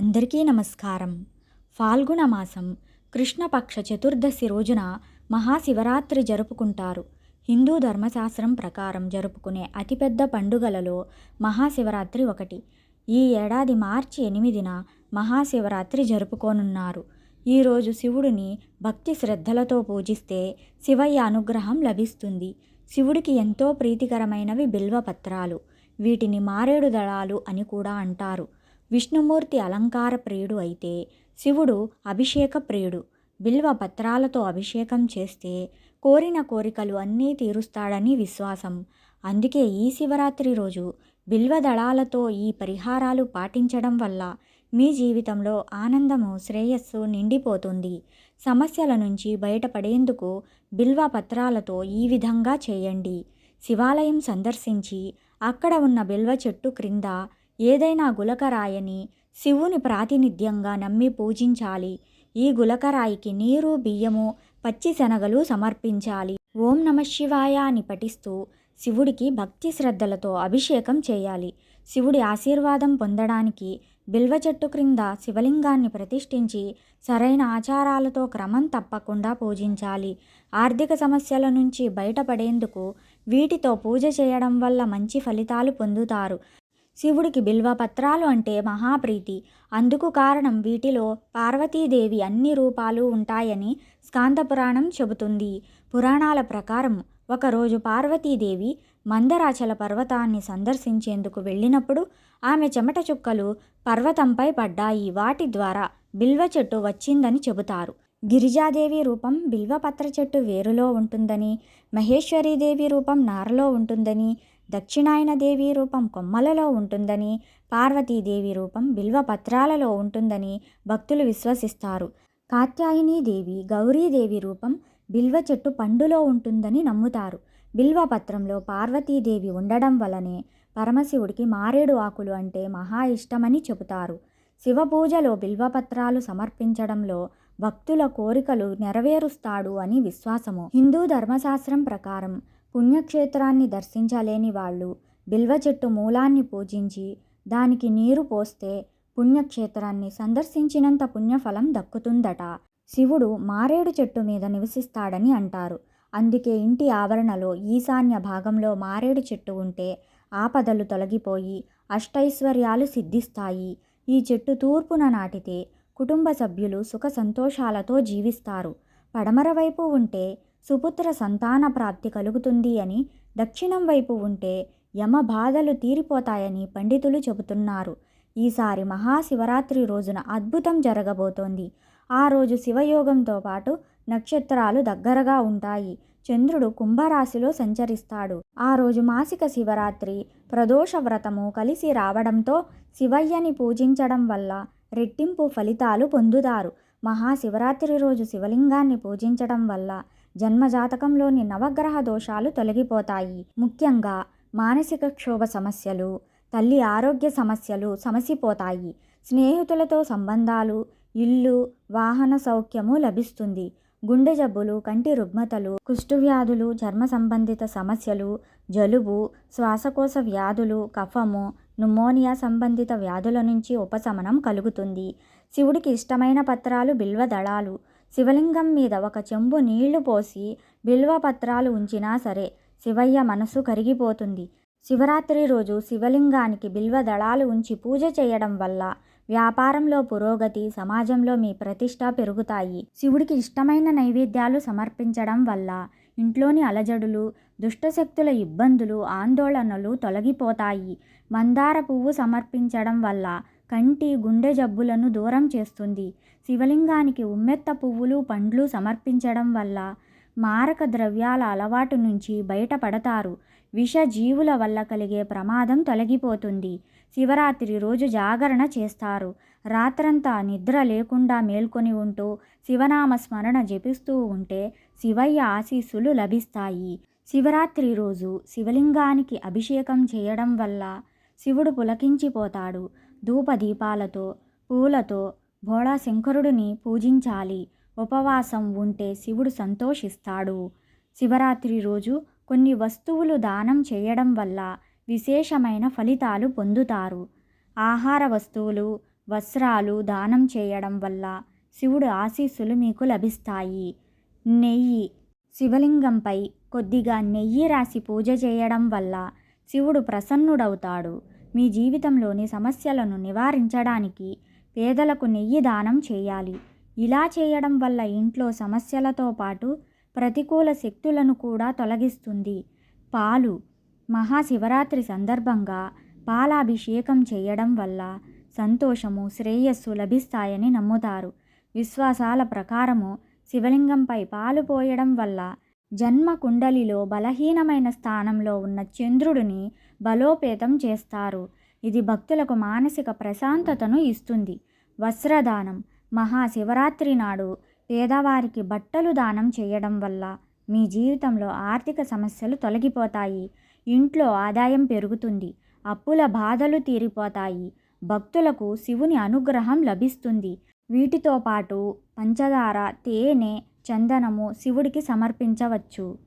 అందరికీ నమస్కారం. ఫాల్గుణ మాసం కృష్ణపక్ష చతుర్దశి రోజున మహాశివరాత్రి జరుపుకుంటారు. హిందూ ధర్మశాస్త్రం ప్రకారం జరుపుకునే అతిపెద్ద పండుగలలో మహాశివరాత్రి ఒకటి. ఈ ఏడాది మార్చి ఎనిమిదిన మహాశివరాత్రి జరుపుకోనున్నారు. ఈరోజు శివుడిని భక్తి శ్రద్ధలతో పూజిస్తే శివయ్య అనుగ్రహం లభిస్తుంది. శివుడికి ఎంతో ప్రీతికరమైనవి బిల్వపత్రాలు. వీటిని మారేడు దళాలు అని కూడా అంటారు. విష్ణుమూర్తి అలంకార ప్రియుడు అయితే శివుడు అభిషేక ప్రియుడు. బిల్వ పత్రాలతో అభిషేకం చేస్తే కోరిన కోరికలు అన్నీ తీరుస్తాడని విశ్వాసం. అందుకే ఈ శివరాత్రి రోజు బిల్వ దళాలతో ఈ పరిహారాలు పాటించడం వల్ల మీ జీవితంలో ఆనందము శ్రేయస్సు నిండిపోతుంది. సమస్యల నుంచి బయటపడేందుకు బిల్వ పత్రాలతో ఈ విధంగా చేయండి. శివాలయం సందర్శించి అక్కడ ఉన్న బిల్వ చెట్టు క్రింద ఏదైనా గులకరాయని శివుని ప్రాతినిధ్యంగా నమ్మి పూజించాలి. ఈ గులకరాయికి నీరు బియ్యము పచ్చి శనగలు సమర్పించాలి. ఓం నమ శివాయ అని పఠిస్తూ శివుడికి భక్తి శ్రద్ధలతో అభిషేకం చేయాలి. శివుడి ఆశీర్వాదం పొందడానికి బిల్వ చెట్టు క్రింద శివలింగాన్ని ప్రతిష్ఠించి సరైన ఆచారాలతో క్రమం తప్పకుండా పూజించాలి. ఆర్థిక సమస్యల నుంచి బయటపడేందుకు వీటితో పూజ చేయడం వల్ల మంచి ఫలితాలు పొందుతారు. శివుడికి బిల్వపత్రాలు అంటే మహాప్రీతి. అందుకు కారణం వీటిలో పార్వతీదేవి అన్ని రూపాలు ఉంటాయని స్కాందపురాణం చెబుతుంది. పురాణాల ప్రకారం ఒకరోజు పార్వతీదేవి మందరాచల పర్వతాన్ని సందర్శించేందుకు వెళ్ళినప్పుడు ఆమె చెమట చుక్కలు పర్వతంపై పడ్డాయి. వాటి ద్వారా బిల్వ చెట్టు వచ్చిందని చెబుతారు. గిరిజాదేవి రూపం బిల్వపత్ర చెట్టు వేరులో ఉంటుందని మహేశ్వరీదేవి రూపం నారలో ఉంటుందని దక్షిణాయన దేవి రూపం కొమ్మలలో ఉంటుందని పార్వతీదేవి రూపం బిల్వపత్రాలలో ఉంటుందని భక్తులు విశ్వసిస్తారు. కాత్యాయనీదేవి గౌరీదేవి రూపం బిల్వ చెట్టు పండులో ఉంటుందని నమ్ముతారు. బిల్వపత్రంలో పార్వతీదేవి ఉండడం వలనే పరమశివుడికి మారేడు ఆకులు అంటే మహా ఇష్టమని చెబుతారు. శివపూజలో బిల్వపత్రాలు సమర్పించడంలో భక్తుల కోరికలు నెరవేరుస్తాడు అని విశ్వాసము. హిందూ ధర్మశాస్త్రం ప్రకారం పుణ్యక్షేత్రాన్ని దర్శించలేని వాళ్ళు బిల్వ చెట్టు మూలాన్ని పూజించి దానికి నీరు పోస్తే పుణ్యక్షేత్రాన్ని సందర్శించినంత పుణ్యఫలం దక్కుతుందట. శివుడు మారేడు చెట్టు మీద నివసిస్తాడని అంటారు. అందుకే ఇంటి ఆవరణలో ఈశాన్య భాగంలో మారేడు చెట్టు ఉంటే ఆపదలు తొలగిపోయి అష్టైశ్వర్యాలు సిద్ధిస్తాయి. ఈ చెట్టు తూర్పున నాటితే కుటుంబ సభ్యులు సుఖ సంతోషాలతో జీవిస్తారు. పడమర వైపు ఉంటే సుపుత్ర సంతాన ప్రాప్తి కలుగుతుంది అని దక్షిణం వైపు ఉంటే యమ బాధలు తీరిపోతాయని పండితులు చెబుతున్నారు. ఈసారి మహాశివరాత్రి రోజున అద్భుతం జరగబోతోంది. ఆ రోజు శివయోగంతో పాటు నక్షత్రాలు దగ్గరగా ఉంటాయి. చంద్రుడు కుంభరాశిలో సంచరిస్తాడు. ఆ రోజు మాసిక శివరాత్రి ప్రదోష వ్రతము కలిసి రావడంతో శివయ్యని పూజించడం వల్ల రెట్టింపు ఫలితాలు పొందుతారు. మహాశివరాత్రి రోజు శివలింగాన్ని పూజించడం వల్ల జన్మజాతకంలోని నవగ్రహ దోషాలు తొలగిపోతాయి. ముఖ్యంగా మానసిక క్షోభ సమస్యలు తల్లి ఆరోగ్య సమస్యలు సమసిపోతాయి. స్నేహితులతో సంబంధాలు ఇల్లు వాహన సౌఖ్యము లభిస్తుంది. గుండె జబ్బులు కంటి రుగ్మతలు కుష్ఠువ్యాధులు చర్మ సంబంధిత సమస్యలు జలుబు శ్వాసకోశ వ్యాధులు కఫము న్యూమోనియా సంబంధిత వ్యాధుల నుంచి ఉపశమనం కలుగుతుంది. శివుడికి ఇష్టమైన పత్రాలు బిల్వ దళాలు శివలింగం మీద ఒక చెంబు నీళ్ళు పోసి బిల్వ పత్రాలు ఉంచినా సరే శివయ్య మనసు కరిగిపోతుంది. శివరాత్రి రోజు శివలింగానికి బిల్వ దళాలు ఉంచి పూజ చేయడం వల్ల వ్యాపారంలో పురోగతి సమాజంలో మీ ప్రతిష్ట పెరుగుతాయి. శివుడికి ఇష్టమైన నైవేద్యాలు సమర్పించడం వల్ల ఇంట్లోని అలజడులు దుష్టశక్తుల ఇబ్బందులు ఆందోళనలు తొలగిపోతాయి. మందార పువ్వు సమర్పించడం వల్ల కంటి గుండె జబ్బులను దూరం చేస్తుంది. శివలింగానికి ఉమ్మెత్త పువ్వులు పండ్లు సమర్పించడం వల్ల మారక ద్రవ్యాల అలవాటు నుంచి బయటపడతారు. విష జీవుల వల్ల కలిగే ప్రమాదం తొలగిపోతుంది. శివరాత్రి రోజు జాగరణ చేస్తారు. రాత్రంతా నిద్ర లేకుండా మేల్కొని ఉంటూ శివనామ స్మరణ జపిస్తూ ఉంటే శివయ్య ఆశీస్సులు లభిస్తాయి. శివరాత్రి రోజు శివలింగానికి అభిషేకం చేయడం వల్ల శివుడు పులకించిపోతాడు. ధూపదీపాలతో పూలతో భోళా శంకరుడిని పూజించాలి. ఉపవాసం ఉంటే శివుడు సంతోషిస్తాడు. శివరాత్రి రోజు కొన్ని వస్తువులు దానం చేయడం వల్ల విశేషమైన ఫలితాలు పొందుతారు. ఆహార వస్తువులు వస్త్రాలు దానం చేయడం వల్ల శివుడు ఆశీస్సులు మీకు లభిస్తాయి. నెయ్యి శివలింగంపై కొద్దిగా నెయ్యి రాసి పూజ చేయడం వల్ల శివుడు ప్రసన్నుడవుతాడు. మీ జీవితంలోని సమస్యలను నివారించడానికి పేదలకు నెయ్యి దానం చేయాలి. ఇలా చేయడం వల్ల ఇంట్లో సమస్యలతో పాటు ప్రతికూల శక్తులను కూడా తొలగిస్తుంది. పాలు మహాశివరాత్రి సందర్భంగా పాలాభిషేకం చేయడం వల్ల సంతోషము శ్రేయస్సు లభిస్తాయని నమ్ముతారు. విశ్వాసాల ప్రకారము శివలింగంపై పాలు పోయడం వల్ల జన్మ కుండలిలో బలహీనమైన స్థానంలో ఉన్న చంద్రుడిని బలోపేతం చేస్తారు. ఇది భక్తులకు మానసిక ప్రశాంతతను ఇస్తుంది. వస్త్రదానం మహాశివరాత్రి నాడు పేదవారికి బట్టలు దానం చేయడం వల్ల మీ జీవితంలో ఆర్థిక సమస్యలు తొలగిపోతాయి. ఇంట్లో ఆదాయం పెరుగుతుంది. అప్పుల బాధలు తీరిపోతాయి. భక్తులకు శివుని అనుగ్రహం లభిస్తుంది. వీటితో పాటు పంచదార తేనె చందనము శివుడికి సమర్పించవచ్చు.